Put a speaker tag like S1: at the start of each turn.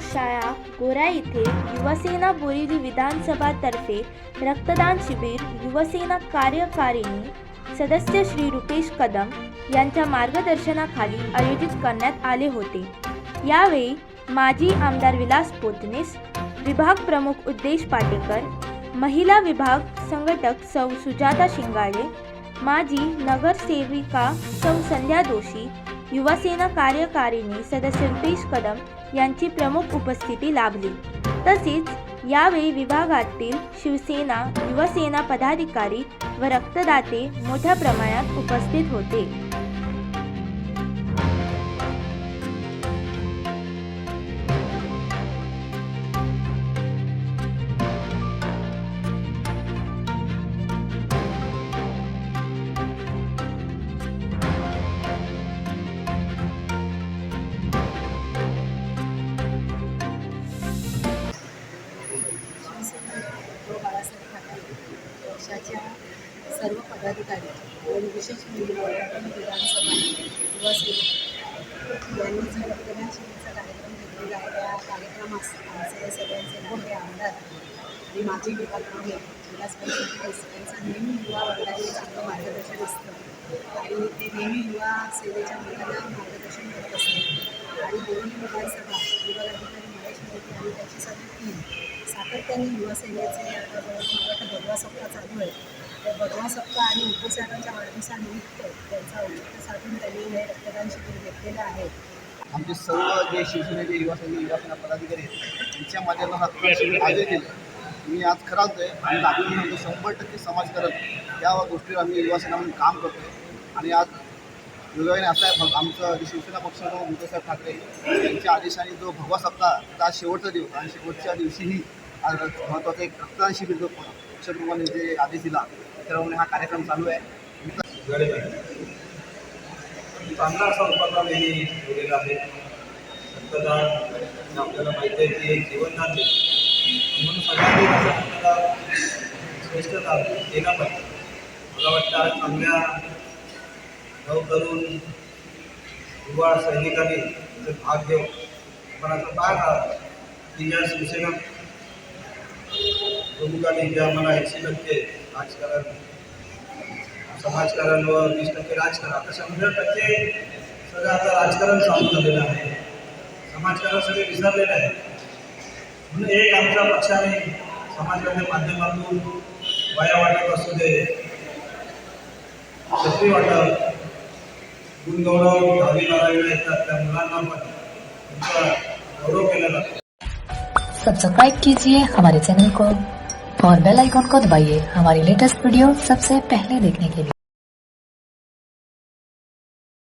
S1: Saint शाळा गोरा येथे युवसेना बोरिवली विधानसभातर्फे रक्तदान शिबिर युवसेना कार्यकारिणी सदस्य श्री रुपेश कदम यांच्या मार्गदर्शनाखाली आयोजित करण्यात आले होते. यावेळी माजी आमदार विलास पोतनीस विभाग प्रमुख उद्देश पाटेकर महिला विभाग संघटक सौ सुजाता शिंगाडे माजी नगरसेविका सौ संध्या दोषी युवासेना कार्यकारिणी सदस्य रुपेश कदम यांची प्रमुख उपस्थिती लाभली. तसेच यावेळी विभागातील शिवसेना युवसेना पदाधिकारी व रक्तदाते मोठ्या प्रमाणात उपस्थित होते.
S2: सर्व पदाधिकारी आणि विशेष म्हणजे विधानसभा युवा यांनी जो रक्तदान शिबिरचा कार्यक्रम घेतलेला आहे. त्या कार्यक्रमास आमचे सगळ्यांचे. हो, मोठे आमदार आणि माजी विभाग प्रमुख विलासभाई यांचं नेहमी युवा वर्गाने चांगलं मार्गदर्शन असतं. आणि ते नेहमी युवा सेवेच्या मुलांना मार्गदर्शन करत असतात. आणि दोन्ही विधानसभा विभागाधिकारी महेश मोदी आणि त्याची सगळी टीम सातत्याने युवा सेनेचे आता जवळ भगवा सप्ताह चालू आहे त्या भगवा सप्ताह आणि उपोषणाच्या वाढदिवसानिमित्त त्यांचा औचित्य साधून त्यांनी हे रक्तदान शिबिर घेतलेलं आहे.
S3: आमचे सर्व जे शिवसेनेचे युवा सैनिक युवासेना पदाधिकारी आहेत त्यांच्या माध्यमातून रक्तदान शिबिर आयोजित केलं. मी आज खराच आहे आणि दाखवून म्हणतो शंभर टक्के समाजकारण या गोष्टीवर आम्ही युवासेना म्हणून काम करतो आणि आज दुर्दैवाने असं आहे आमचं जे शिवसेना पक्षाचा उद्धवसाहेब ठाकरे यांच्या आदेशाने जो भगवा सप्ताह त्या शेवटचा दिवस आणि शेवटच्या दिवशीही आज महत्त्वाचा एक रक्तदान शिबिर जो पक्षप्रमुखांनी जे आदेश दिला त्याप्रमाणे हा कार्यक्रम चालू आहे.
S4: चांगला असा उपक्रम यांनी केलेला आहे. रक्तदान आपल्याला माहिती आहे की एक जीवनदान म्हणून सगळ्यांनी असं रक्तदान श्रेष्ठ केला पाहिजे. मला वाटतं आज चांगल्या नवतरुण युवा सैनिकांनी भाग घेऊन पण असं पाहता की या शिवसेना प्रमुखांनी जे आम्हाला ऐंशी टक्के राजकारण, समाजकारण व टक्के राजकारण। आता टक्के सगळं आता राजकारण चालू झालेलं आहे समाजकारण सगळे आहे म्हणून एक आमच्या पक्षाने समाजकाराच्या माध्यमातून असू दे वाटप गुणगौरव दहावी बारावीला येतात त्या मुलांना पण गौरव केला जातो
S5: सब्सक्राइब कीजिए हमारे चैनल को। और बेल आइकॉन को दबाइए हमारी लेटेस्ट वीडियो सबसे पहले देखने के लिए।